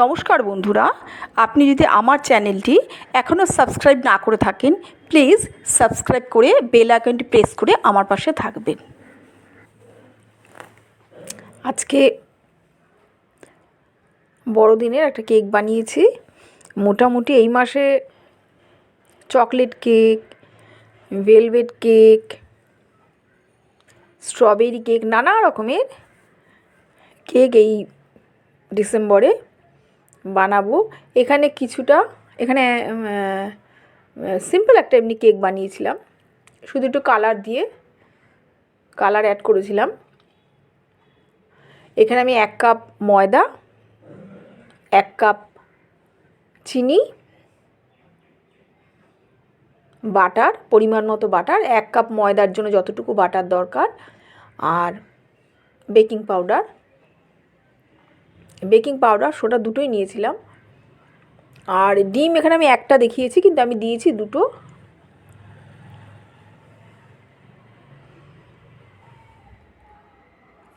নমস্কার বন্ধুরা, আপনি যদি আমার চ্যানেলটি এখনও সাবস্ক্রাইব না করে থাকেন, প্লিজ সাবস্ক্রাইব করে বেল আইকনটি প্রেস করে আমার পাশে থাকবেন। আজকে বড়দিনের একটা কেক বানিয়েছি। মোটামুটি এই মাসে chocolate cake, velvet cake, strawberry cake, নানা রকমের কেক এই ডিসেম্বরে বানাবো। এখানে কিছুটা, এখানে সিম্পল একটা এমনি কেক বানিয়েছিলাম। শুধু একটু কালার দিয়ে কালার অ্যাড করেছিলাম। এখানে আমি এক কাপ ময়দা, এক কাপ চিনি, বাটার, পরিমাণ মতো বাটার, এক কাপ ময়দার জন্য যতটুকু বাটার দরকার, আর baking powder baking powder, soda দুটোই নিয়েছিলাম। আর ডিম এখানে আমি একটা দেখিয়েছি, কিন্তু আমি দিয়েছি দুটো।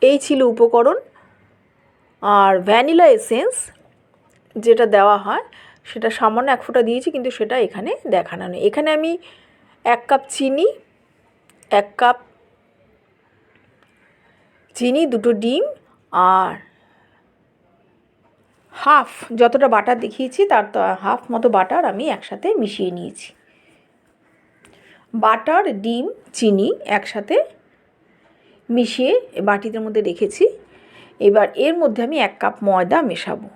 এই ছিল উপকরণ। আর ভ্যানিলা এসেন্স যেটা দেওয়া হয়, সেটা সামান্য এক ফোঁটা দিয়েছি, কিন্তু সেটা এখানে দেখানো নেই। এখানে আমি এক কাপ চিনি, এক কাপ চিনি, দুটো ডিম, আর হাফ যতটা বাটার দেখিয়েছি, তার তো, হাফ মতো বাটার আমি একসাথে মিশিয়ে নিয়েছি। বাটার, ডিম, চিনি একসাথে মিশিয়ে বাটিদের মধ্যে রেখেছি। এবার এর মধ্যে আমি এক কাপ ময়দা মেশাবো।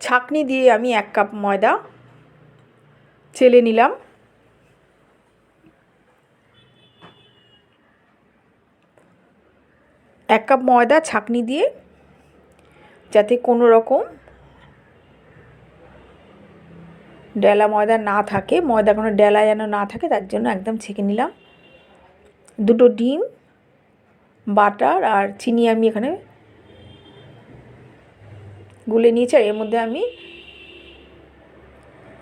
ছাকনি দিয়ে আমি এক কাপ ময়দা চেলে নিলাম। এক কাপ ময়দা ছাঁকনি দিয়ে যাতে কোনো রকম ডেলা ময়দা না থাকে, ময়দা কোনো ডেলা যেন না থাকে, তার জন্য একদম ছেঁকে নিলাম। দুটো ডিম, বাটার আর চিনি আমি এখানে গুলে নিয়েছি, আর এর মধ্যে আমি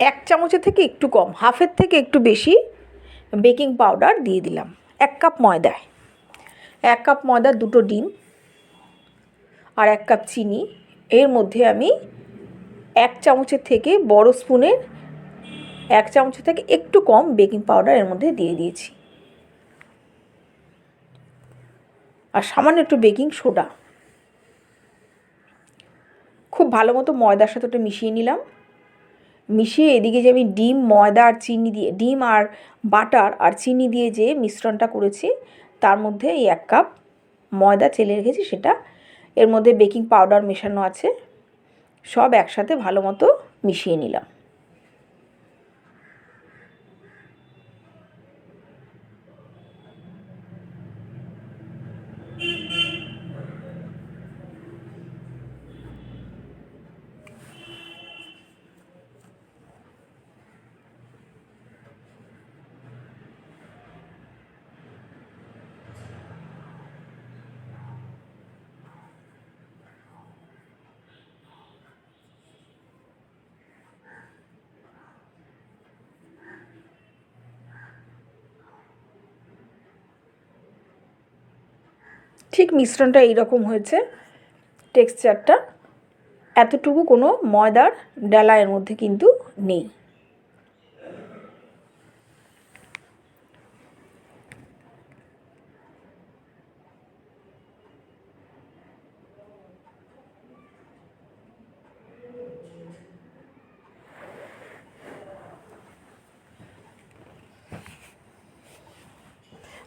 এক চামচের থেকে একটু কম, হাফের থেকে একটু বেশি বেকিং পাউডার দিয়ে দিলাম, এক কাপ ময়দায়। এক কাপ ময়দা, দুটো ডিম আর এক কাপ চিনি। এর মধ্যে আমি এক চামচের থেকে বড় স্পুনের এক চামচের থেকে একটু কম বেকিং পাউডার এর মধ্যে দিয়ে দিয়েছি। আর সামান্য একটু বেকিং সোডা। খুব ভালো মতো ময়দার সাথে ওটা মিশিয়ে নিলাম। মিশিয়ে এদিকে যে আমি ডিম, ময়দা আর চিনি দিয়ে, ডিম আর বাটার আর চিনি দিয়ে যে মিশ্রণটা করেছি তার মধ্যে এই এক কাপ ময়দা চেলে রেখেছি সেটা। এর মধ্যে বেকিং পাউডার মেশানো আছে। সব একসাথে ভালো মতো মিশিয়ে নিলাম। ঠিক মিশ্রণটা এইরকম হয়েছে টেক্সচারটা। এতটুকু কোনো ময়দার ডালা এর মধ্যে কিন্তু নেই।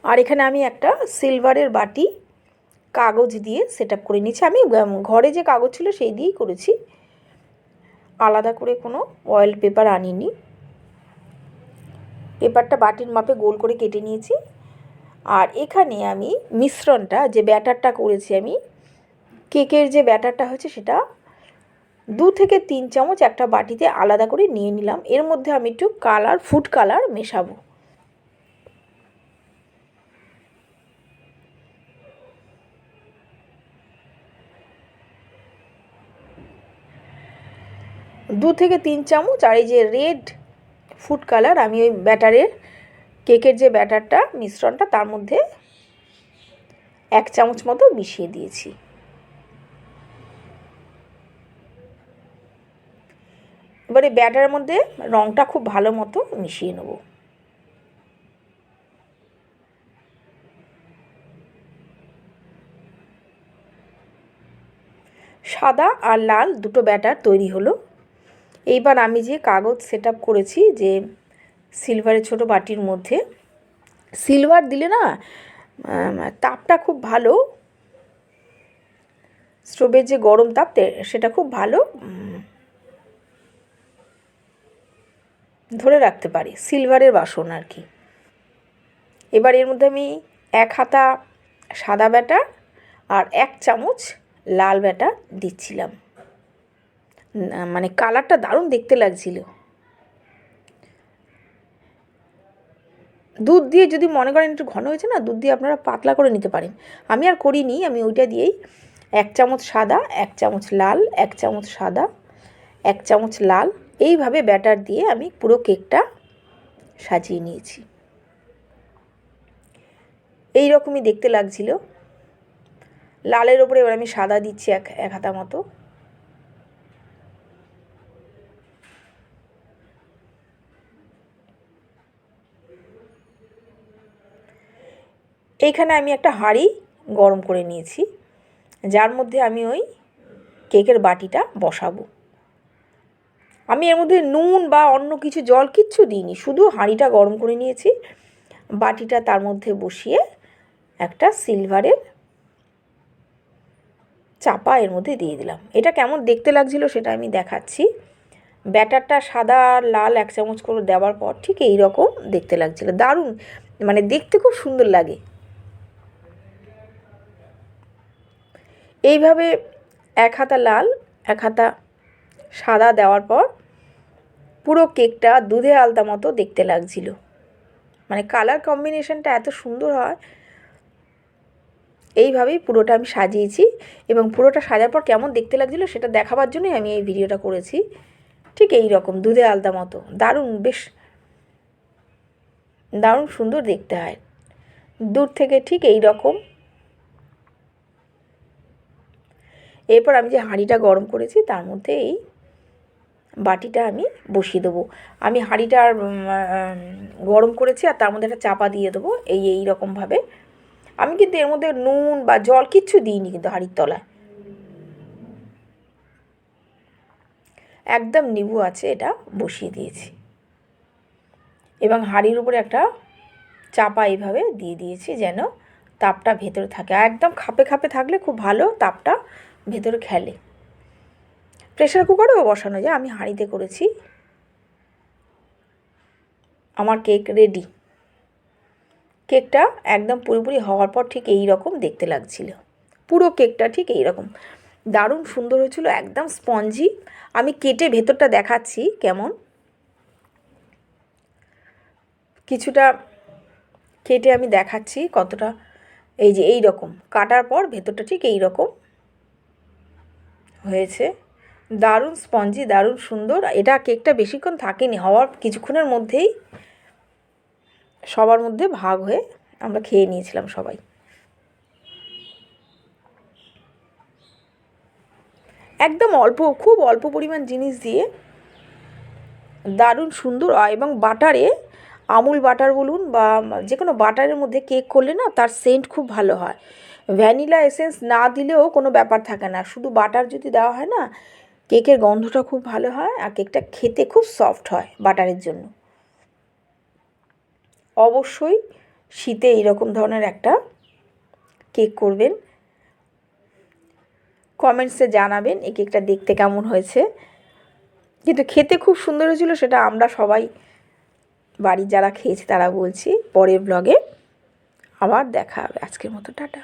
আর এখানে আমি একটা সিলভারের বাটি কাগজ দিয়ে সেট করে নিয়েছি। আমি ঘরে যে কাগজ ছিল সেই দিয়েই করেছি। আলাদা করে কোনো অয়েল পেপার আনিনি। পেপারটা বাটির মাপে গোল করে কেটে নিয়েছি। আর এখানে আমি মিশ্রণটা, যে ব্যাটারটা করেছি আমি, কেকের যে ব্যাটারটা হয়েছে সেটা দু থেকে তিন চামচ একটা বাটিতে আলাদা করে নিয়ে নিলাম। এর মধ্যে আমি একটু কালার ফুড কালার মেশাবো। দু থেকে তিন চামচ আর এই যে রেড ফুড কালার, আমি ওই ব্যাটারের, কেকের যে ব্যাটারটা, মিশ্রণটা, তার মধ্যে এক চামচ মতো মিশিয়ে দিয়েছি। এবারে ব্যাটারের মধ্যে রঙটা খুব ভালো মতো মিশিয়ে নেব। সাদা আর লাল দুটো ব্যাটার তৈরি হলো। এইবার আমি যে কাগজ সেট করেছি যে সিলভারের ছোট বাটির মধ্যে সিলভার দিলে না তাপটা খুব ভালো স্টোভের যে গরম তাপ সেটা খুব ভালো ধরে রাখতে পারি সিলভারের বাসন আর কি। এবার এর মধ্যে আমি এক হাতা সাদা ব্যাটার আর এক চামচ লাল ব্যাটার দিচ্ছিলাম। মানে কালারটা দারুণ দেখতে লাগছিল। দুধ দিয়ে যদি মনে করেন একটু ঘন হয়েছে না, দুধ দিয়ে আপনারা পাতলা করে নিতে পারেন। আমি আর করিনি, আমি ওইটা দিয়েই এক চামচ সাদা, এক চামচ লাল, এক চামচ সাদা, এক চামচ লাল, এইভাবে ব্যাটার দিয়ে আমি পুরো কেকটা সাজিয়ে নিয়েছি। এই রকমই দেখতে লাগছিল। লালের ওপরে এবার আমি সাদা দিচ্ছি এক এক হাতা মতো। এইখানে আমি একটা হাঁড়ি গরম করে নিয়েছি, যার মধ্যে আমি ওই কেকের বাটিটা বসাবো। আমি এর মধ্যে নুন বা অন্য কিছু জল কিচ্ছু দিইনি, শুধু হাঁড়িটা গরম করে নিয়েছি। বাটিটা তার মধ্যে বসিয়ে একটা সিলভারের চাপা এর মধ্যে দিয়ে দিলাম। এটা কেমন দেখতে লাগছিল সেটা আমি দেখাচ্ছি। ব্যাটারটা সাদা আর লাল এক চামচ করে দেওয়ার পর ঠিক এই রকম দেখতে লাগছিল। দারুণ! মানে দেখতে খুব সুন্দর লাগে। এইভাবে এক হাতা লাল, এক হাতা সাদা দেওয়ার পর পুরো কেকটা দুধে আলতা মতো দেখতে লাগছিল। মানে কালার কম্বিনেশনটা এত সুন্দর হয়, এইভাবেই পুরোটা আমি সাজিয়েছি এবং পুরোটা সাজার পর কেমন দেখতে লাগছিল সেটা দেখাবার জন্যই আমি এই ভিডিওটা করেছি। ঠিক এই রকম, দুধে আলতা মতো। দারুণ, বেশ দারুণ সুন্দর দেখতে হয়। দূর থেকে ঠিক এই রকম এরপর আমি যে হাঁড়িটা গরম করেছি, তার মধ্যে এই বাটিটা আমি বসিয়ে দেবো। আমি হাঁড়িটা গরম করেছি আর তার মধ্যে একটা চাপা দিয়ে দেবো এই এই রকমভাবে। আমি কিন্তু এর মধ্যে নুন বা জল কিচ্ছু দিইনি কিন্তু হাঁড়ির তলায়। একদম নিবু আছে এটা, বসিয়ে দিয়েছি। এবং হাঁড়ির উপরে একটা চাপা এইভাবে দিয়ে দিয়েছি যেন তাপটা ভেতরে থাকে। একদম খাপে খাপে থাকলে খুব ভালো তাপটা ভেতরে খেলে। প্রেশার কুকারেও বসানো যায়, আমি হাঁড়িতে করেছি। আমার কেক রেডি কেকটা একদম পুরোপুরি হওয়ার পর ঠিক এই রকম দেখতে লাগছিল। পুরো কেকটা ঠিক এই রকম দারুণ সুন্দর হয়েছিল, একদম স্পঞ্জি আমি কেটে ভেতরটা দেখাচ্ছি কেমন। কিছুটা কেটে আমি দেখাচ্ছি কতটা এই যে এই রকম। কাটার পর ভেতরটা ঠিক এই রকম হয়েছে। দারুণ স্পঞ্জি, দারুণ সুন্দর। এটা কেকটা বেশিক্ষণ থাকেনি, হওয়ার কিছুক্ষণের মধ্যেই সবার মধ্যে ভাগ হয়ে আমরা খেয়ে নিয়েছিলাম সবাই। একদম অল্প, খুব অল্প পরিমাণ জিনিস দিয়ে দারুণ সুন্দর এবং বাটারে আমুল বাটার বলুন বা যে কোনো বাটারের মধ্যে কেক করলে না তার সেন্ট খুব ভালো হয়। ভ্যানিলা এসেন্স না দিলেও কোনো ব্যাপার থাকে না। শুধু বাটার যদি দেওয়া হয় না, কেকের গন্ধটা খুব ভালো হয় আর কেকটা খেতে খুব সফট হয় বাটারের জন্য। অবশ্যই শীতে এইরকম ধরনের একটা কেক করবেন। কমেন্টসে জানাবেন এই কেকটা দেখতে কেমন হয়েছে। কিন্তু খেতে খুব সুন্দর হয়েছিল সেটা আমরা সবাই বাড়ির যারা খেয়েছে তারা বলছি পরের ব্লগে আবার দেখা হবে। আজকের মতো টাটা।